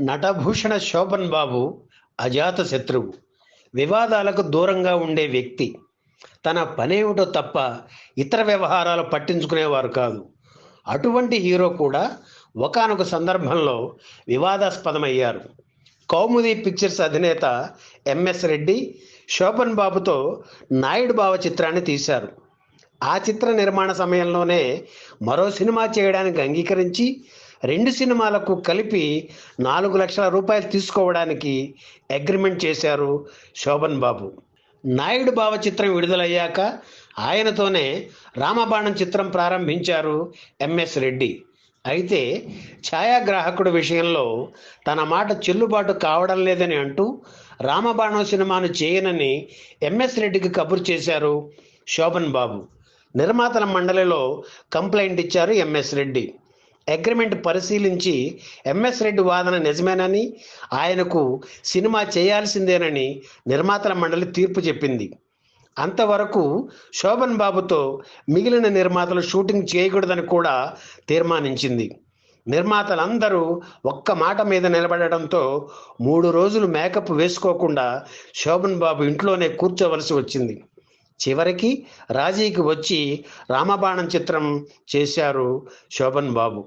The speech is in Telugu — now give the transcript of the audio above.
నటభూషణ శోభన్ బాబు అజాత శత్రువు. వివాదాలకు దూరంగా ఉండే వ్యక్తి. తన పనేమిటో తప్ప ఇతర వ్యవహారాలు పట్టించుకునేవారు కాదు. అటువంటి హీరో కూడా ఒకానొక సందర్భంలో వివాదాస్పదమయ్యారు. కౌముది పిక్చర్స్ అధినేత ఎంఎస్ రెడ్డి శోభన్ బాబుతో నాయుడు బావ చిత్రాన్ని తీశారు. ఆ చిత్ర నిర్మాణ సమయంలోనే మరో సినిమా చేయడానికి అంగీకరించి రెండు సినిమాలకు కలిపి నాలుగు లక్షల రూపాయలు తీసుకోవడానికి అగ్రిమెంట్ చేశారు శోభన్ బాబు. నాయుడు బావ చిత్రం విడుదలయ్యాక ఆయనతోనే రామబాణం చిత్రం ప్రారంభించారు ఎంఎస్ రెడ్డి. అయితే ఛాయాగ్రాహకుడు విషయంలో తన మాట చెల్లుబాటు కావడం లేదని అంటూ రామబాణం సినిమాను చేయనని ఎంఎస్ రెడ్డికి కబురు చేశారు శోభన్ బాబు. నిర్మాతల మండలిలో కంప్లైంట్ ఇచ్చారు ఎంఎస్ రెడ్డి. అగ్రిమెంట్ పరిశీలించి ఎంఎస్ రెడ్డి వాదన నిజమేనని ఆయనకు సినిమా చేయాల్సిందేనని నిర్మాతల మండలి తీర్పు చెప్పింది. అంతవరకు శోభన్ బాబుతో మిగిలిన నిర్మాతలు షూటింగ్ చేయకూడదని కూడా తీర్మానించింది. నిర్మాతలందరూ ఒక్క మాట మీద నిలబడటంతో మూడు రోజులు మేకప్ వేసుకోకుండా శోభన్ బాబు ఇంట్లోనే కూర్చోవలసి వచ్చింది. చివరికి రాజీకి వచ్చి రామబాణం చిత్రం చేశారు శోభన్ బాబు.